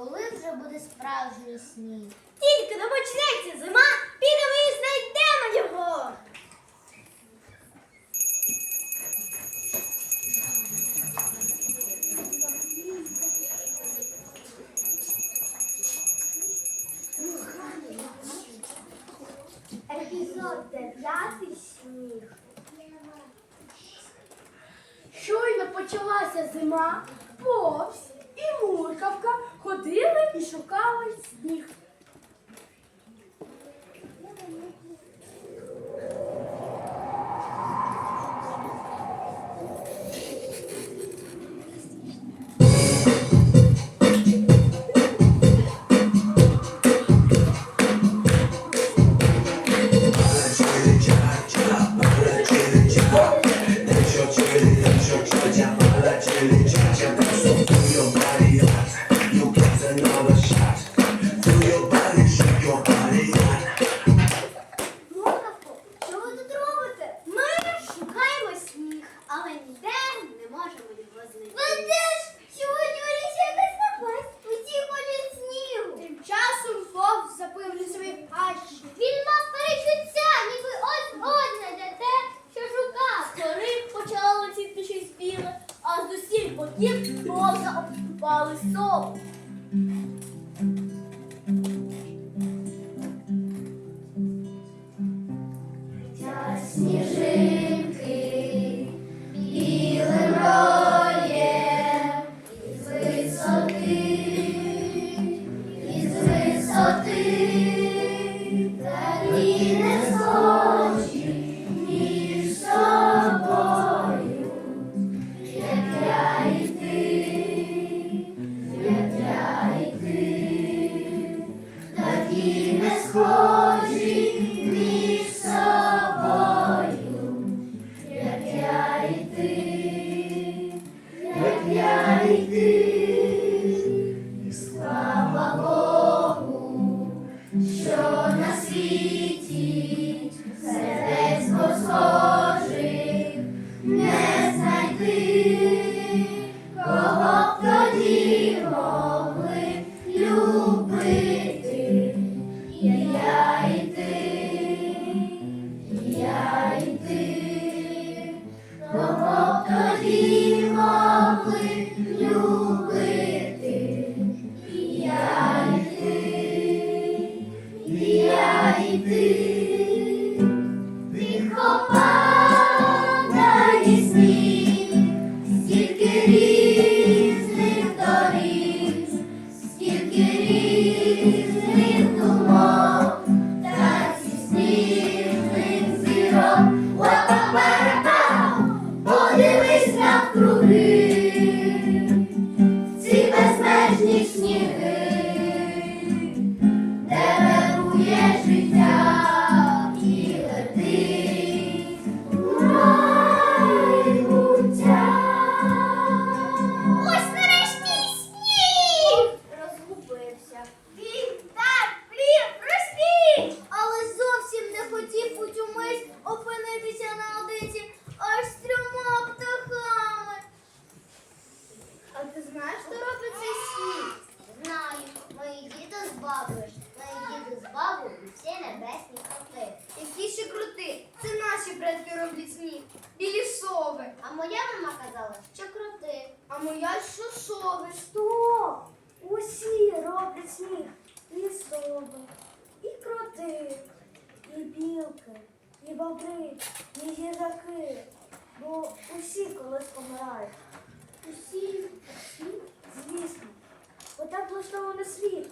коли вже буде справжній сніг? Тільки не почнеться зима, підемо і знайдемо його. Епізод дев'ятий сніг. Щойно почалася зима, повз і муркавка ходили і шукали сніг. Муркавко, що ви тут робите? Ми шукаємо сніг, але ніде не можемо його знайти. Ви теж сьогодні якась напасть. Усі хочуть снігу. Тим часом вовк запив лісовий хащі. Він мав перечуття, ніби ось ось знайдете, що шукав. Згори почало летіти щось біле, а з усіх боків вовка обступали сови. Mm-hmm. for А моя мама казала, що крути. А моя що сови? Стоп! Усі роблять сніг. І сови, і кроти, і білки, і бобри, і їжаки. Бо усі колись помирають. Усі, усі, звісно. Отак влаштований світ.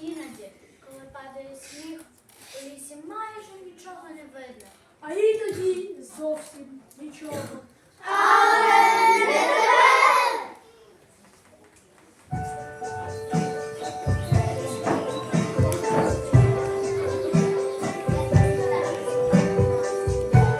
Іноді, коли падає сніг, у лісі майже нічого не видно а їй тоді зовсім нічого. Але